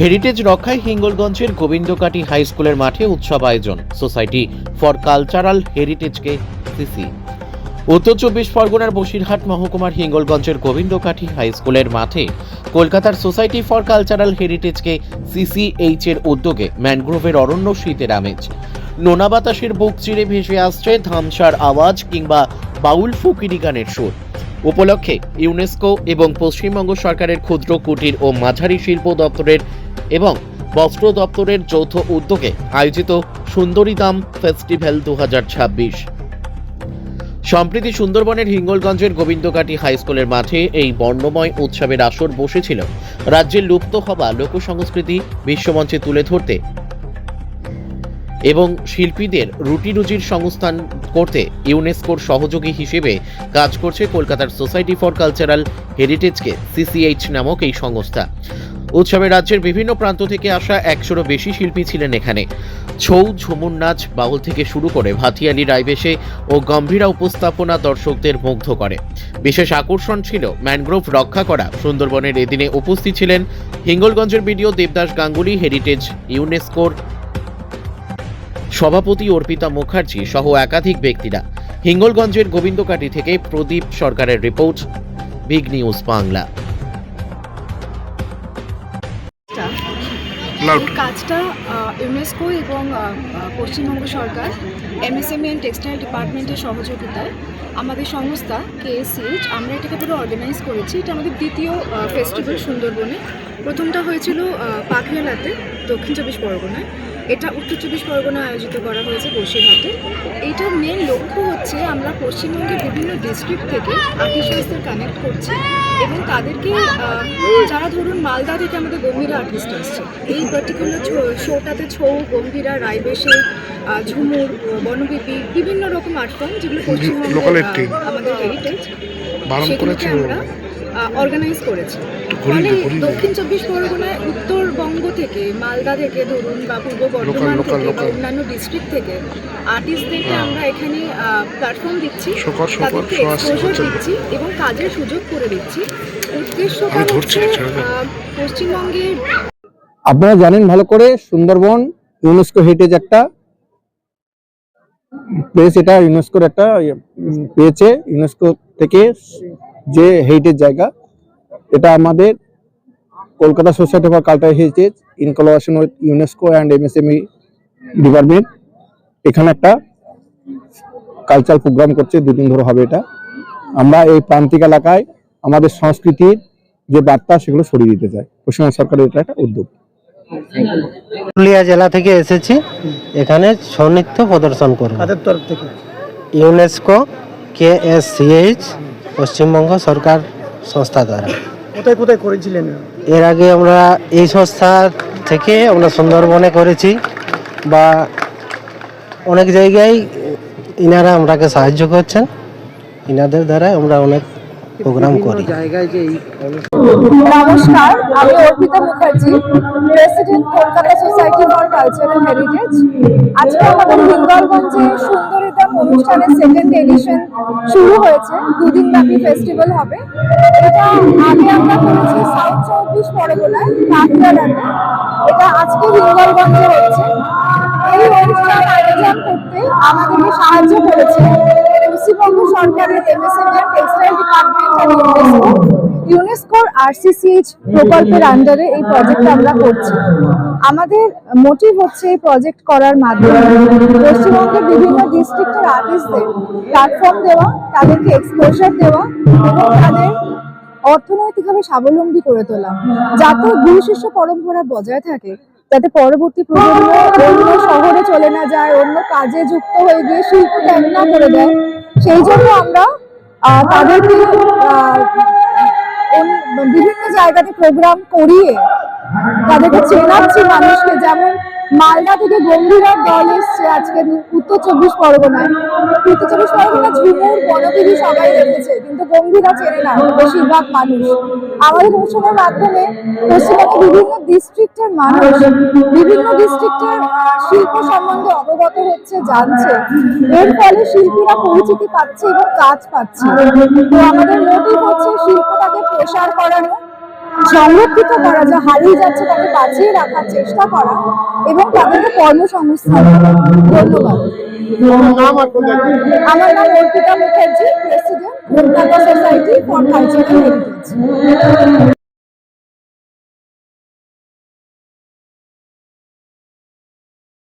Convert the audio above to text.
Heritage রক্ষায় হিঙ্গলগঞ্জের Gobindakati high স্কুলের মাঠে উৎসব আয়োজন। সোসাইটি ফর কালচারাল হেরিটেজকে সিসি উত্তর চব্বিশ পরগনার বসিরহাট মহকুমার হিঙ্গলগঞ্জের গোবিন্দকাঠি হাই স্কুলের মাঠে কলকাতার সোসাইটি ফর কালচারাল হেরিটেজকে সিসিএইচ এর উদ্যোগে ম্যানগ্রোভের অরণ্য শীতের আমেজ। নোনা বাতাসের বুক চিরে ভেসে আসছে ধামসার আওয়াজ কিংবা বাউল ফকিরি গানের সুর। উপলক্ষে ইউনেস্কো এবং পশ্চিমবঙ্গ সরকারের ক্ষুদ্র কুটির ও মাঝারি শিল্প দপ্তরের এবং বস্ত্র দপ্তরের যৌথ উদ্যোগে আয়োজিত সুন্দরীদাম ফেস্টিভ্যাল দু সম্প্রতি সুন্দরবনের হিঙ্গলগঞ্জের গোবিন্দকাটি হাই স্কুলের মাঠে এই বর্ণময় উৎসবের আসর বসেছিল। রাজ্যের লুপ্ত হওয়া লোকসংস্কৃতি বিশ্বমঞ্চে তুলে ধরতে এবং শিল্পীদের রুটি রুজির সংস্থান করতে ইউনেস্কোর সহযোগী হিসেবে কাজ করছে কলকাতার সোসাইটি ফর কালচারাল হেরিটেজকে সিসিএইচ নামক এই সংস্থা। উৎসবে রাজ্যের বিভিন্ন প্রান্ত থেকে আসা একশোরও বেশি শিল্পী ছিলেন এখানে। ছৌ, ঝুমুর নাচ, বাউল থেকে শুরু করে ভাটিয়ালি, রায়বেশে ও গম্ভীরা উপস্থাপনা দর্শকদের মুগ্ধ করে। বিশেষ আকর্ষণ ছিল ম্যানগ্রোভ রক্ষা করা। সুন্দরবনের এদিনে উপস্থিত ছিলেন হিঙ্গলগঞ্জের বিডিও দেবদাস গাঙ্গুলি, হেরিটেজ ইউনেস্কোর সভাপতি অর্পিতা মুখার্জি সহ একাধিক ব্যক্তিরা। হিঙ্গলগঞ্জের গোবিন্দকাটি থেকে প্রদীপ সরকারের রিপোর্ট বিগ নিউজ বাংলা। কাজটা ইউনেস্কো এবং পশ্চিমবঙ্গ সরকার এমএসএমই অ্যান্ড টেক্সটাইল ডিপার্টমেন্টের সহযোগিতায় আমাদের সংস্থা কেএসিএইচ আমরা এটাকে পুরো অর্গানাইজ করেছি। এটা আমাদের দ্বিতীয় ফেস্টিভ্যাল সুন্দরবনে। প্রথমটা হয়েছিল পাখিয়ালাতে দক্ষিণ চব্বিশ পরগনায়। এটা উত্তর চব্বিশ পরগনায় আয়োজিত করা হয়েছে বসিরহাটে। এইটার মেন লক্ষ্য হচ্ছে আমরা পশ্চিমবঙ্গের বিভিন্ন ডিস্ট্রিক্ট থেকে আর্টিস্টদের কানেক্ট করছি এবং তাদেরকে যারা ধরুন মালদা থেকে আমাদের গম্ভীরা আর্টিস্ট আসছে এই পার্টিকুলার শোটাতে ছৌ গম্ভীরা রায়বেশে ঝুমুর বনবিপি বিভিন্ন রকম আর্ট ফর্ম যেগুলো পশ্চিমবঙ্গের আমাদের হেরিটেজ সেগুলোকে আমরা অর্গানাইজ করেছি। ফলে। দক্ষিণ চব্বিশ পরগনায় উত্তরবঙ্গ থেকে মালদা থেকে ধরুন বা পূর্ব বর্ধমান থেকে বা অন্যান্য ডিস্ট্রিক্ট থেকে আর্টিস্টদেরকে হ্যাঁ। আমরা এখানে প্ল্যাটফর্ম দিচ্ছি। তাদেরকে এক্সপোজার দিচ্ছি এবং কাজের সুযোগ করে দিচ্ছি। ধরছি হচ্ছে পশ্চিমবঙ্গের আপনারা জানেন ভালো করে সুন্দরবন ইউনেস্কো হেরিটেজ একটা প্লেস এটা ইউনেস্কোর একটা পেয়েছে। ইউনেস্কো থেকে যে হেরিটেজ জায়গা এটা আমাদের Kolkata society for cultural heritage in collaboration with UNESCO and MSME department এখানে একটা কালচারাল প্রোগ্রাম করছে দুদিন ধরে হবে এটা। আমরা এই প্রান্তিক এলাকায় আমাদের সংস্কৃতির যে বার্তা সেগুলো সরিয়ে দিতে চাই। পশ্চিমবঙ্গ সরকারের এটা একটা উদ্যোগ। পুরুলিয়া জেলা থেকে এসেছি। এখানে ছৌ নৃত্য প্রদর্শন করব। কাদের তরফ থেকে? UNESCO K S CH Paschimbanga সরকার সংস্থা দ্বারা। কোথায় কোথায় করেছিলেন? এর আগে আমরা এই সংস্থা থেকে আমরা সুন্দরবনে করেছি বা অনেক জায়গায় ইনারা আমরাকে সাহায্য করছেন। ইনাদের দ্বারা আমরা অনেক প্রোগ্রাম করি। জায়গায় যে এই নমস্কার আমি Arpita Mukherjee president Kolkata society for cultural heritage আজকে আমাদের হিঙ্গলগঞ্জে সুন্দরীদাম অনুষ্ঠানের সেকেন্ড এডিশন শুরু হয়েছে। দুদিন ব্যাপী ফেস্টিভ্যাল হবে। এটা আগে আমরা করেছি সাউথ চব্বিশ পরগনায় কাকরাডাতে এটা আজকে হিঙ্গলগঞ্জে হচ্ছে। এই অনুষ্ঠান আয়োজন করতে আমাদেরকে সাহায্য করেছে পশ্চিমবঙ্গ সরকারের এমএসএমই টেক্সটাইল ডিপার্টমেন্ট ইউনেস্কোর আরসিসিএইচ প্রকল্পের আন্ডারে এই প্রজেক্ট আমরা করছি। আমাদের মোটিভ হচ্ছে এই প্রজেক্ট করার মাধ্যমে পশ্চিমবঙ্গের বিভিন্ন ডিস্ট্রিক্টের আর্টিস্টদের প্ল্যাটফর্ম দেওয়া, তাদেরকে এক্সপোজার দেওয়া এবং তাদের অর্থনৈতিকভাবে স্বাবলম্বী করে তোলা। যাতে গুরু শিষ্য পরম্পরা বজায় থাকে, যাতে পরবর্তী প্রজন্ম অন্য শহরে চলে না যায়, অন্য কাজে যুক্ত হয়ে গিয়ে শিল্প ত্যাগ না করে দেয়। সেই জন্য আমরা তাদেরকে বিভিন্ন জায়গাতে প্রোগ্রাম করিয়ে তাদেরকে চেনাচ্ছি মানুষকে যেমন মালদা থেকে গম্ভীরার দল এসছে আজকে উত্তর চব্বিশ পরগনায় উত্তর চব্বিশ পরগনা ঝুমুর বনদেবী সবাই দেখেছে কিন্তু গম্ভীরা চেনে না বেশিরভাগ মানুষ। আমাদের অনুষ্ঠানের মাধ্যমে পশ্চিমবঙ্গের বিভিন্ন ডিস্ট্রিক্টের মানুষ, বিভিন্ন ডিস্ট্রিক্টের শিল্প সম্বন্ধে অবগত হচ্ছে, জানছে। এর ফলে শিল্পীরা পরিচিতি পাচ্ছে এবং কাজ পাচ্ছে। তো আমাদের মোটিভ হচ্ছে শিল্পটাকে প্রসার করানো সংরক্ষিত করা যা হারিয়ে যাচ্ছে তাকে বাঁচিয়ে রাখার চেষ্টা করা এবং তাদেরকে কর্মসংস্থান। ধন্যবাদ আমার নাম Arpita Mukherjee president Kolkata society for cultural heritage